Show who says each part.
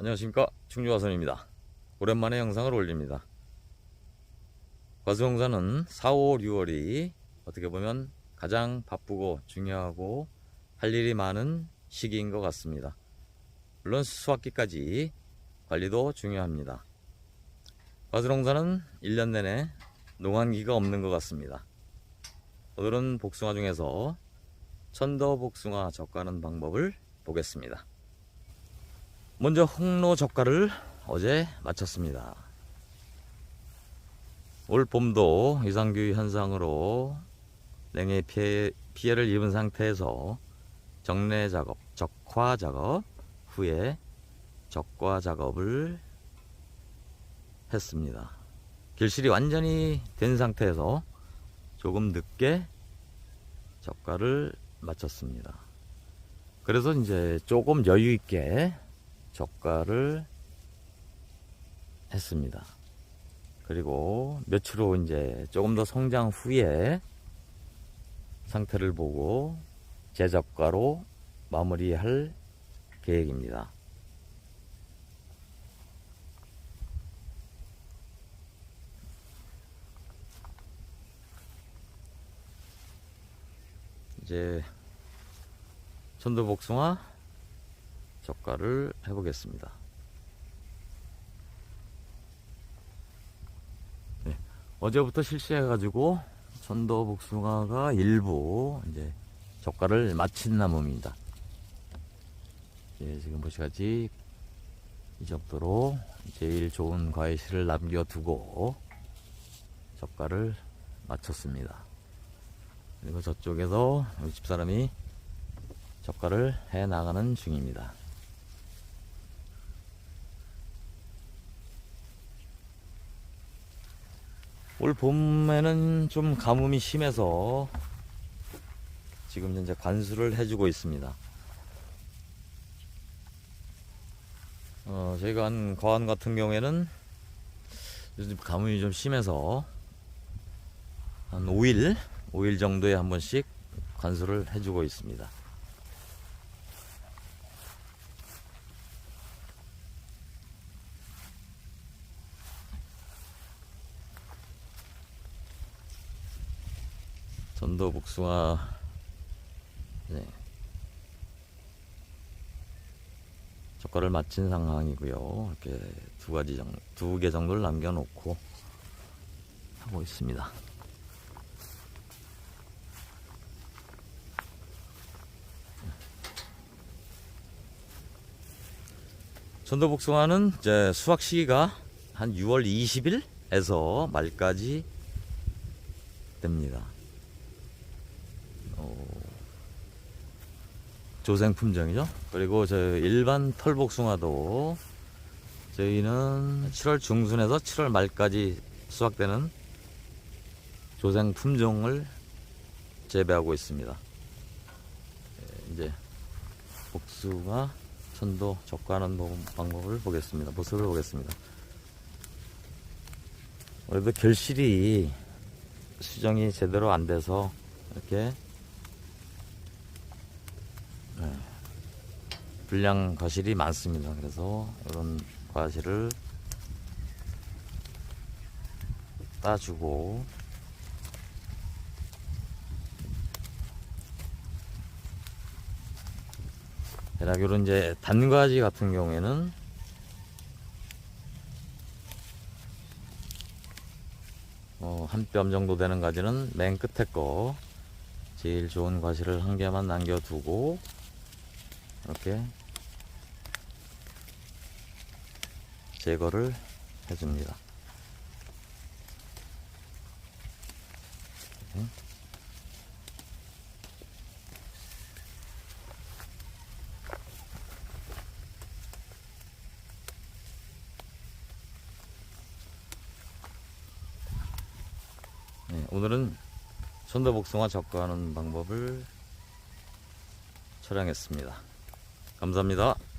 Speaker 1: 안녕하십니까? 충주화선입니다. 오랜만에 영상을 올립니다. 과수용사는 4, 5, 6월이 어떻게 보면 가장 바쁘고 중요하고 할 일이 많은 시기인 것 같습니다. 물론 수확기까지 관리도 중요합니다. 과수농사는 1년 내내 농한기가 없는 것 같습니다. 오늘은 복숭아 중에서 천도 복숭아 젓가는 방법을 보겠습니다 먼저 홍로 젓가를 어제 마쳤습니다. 올 봄도 이상규 현상으로 냉해 피해, 피해를 입은 상태에서 정례 작업, 적화 작업 후에 적과 작업을 했습니다. 길실이 완전히 된 상태에서 조금 늦게 적과를 마쳤습니다. 그래서 이제 조금 여유 있게 적가를 했습니다. 그리고 며칠 후 이제 조금 더 성장 후에 상태를 보고 재적가로 마무리할 계획입니다. 이제 천도복숭아 젓갈을 해보겠습니다. 네, 어제부터 실시해가지고 전도 복숭아가 일부 이제 젓갈을 마친 나무입니다. 예, 지금 보시같이 이 정도로 제일 좋은 과일실을 남겨두고 젓갈을 마쳤습니다. 그리고 저쪽에서 우리 집사람이 젓갈을 해 나가는 중입니다. 올 봄에는 좀 가뭄이 심해서 지금 현재 관수를 해주고 있습니다. 어, 저희가 한 거한 같은 경우에는 요즘 가뭄이 좀 심해서 한 5일, 5일 정도에 한 번씩 관수를 해주고 있습니다. 전도 복숭아 네. 젓갈을 마친 상황이고요. 이렇게 두 가지 정, 두개 정도를 남겨놓고 하고 있습니다. 전도 복숭아는 이제 수확 시기가 한 6월 20일에서 말까지 됩니다. 어, 조생 품종이죠. 그리고 저 일반 털복숭아도 저희는 7월 중순에서 7월 말까지 수확되는 조생 품종을 재배하고 있습니다. 예, 이제 복숭아 천도 적과하는 방법을 보겠습니다. 모습을 보겠습니다. 그래도 결실이 수정이 제대로 안 돼서 이렇게 불량 과실이 많습니다. 그래서 이런 과실을 따주고 대략 이런 이제 단과지 같은 경우에는 어, 한 뼘 정도 되는 가지는 맨 끝에 거 제일 좋은 과실을 한 개만 남겨두고 이렇게 제거를 해줍니다. 네. 네, 오늘은 손도복숭아 적과하는 방법을 촬영했습니다. 감사합니다.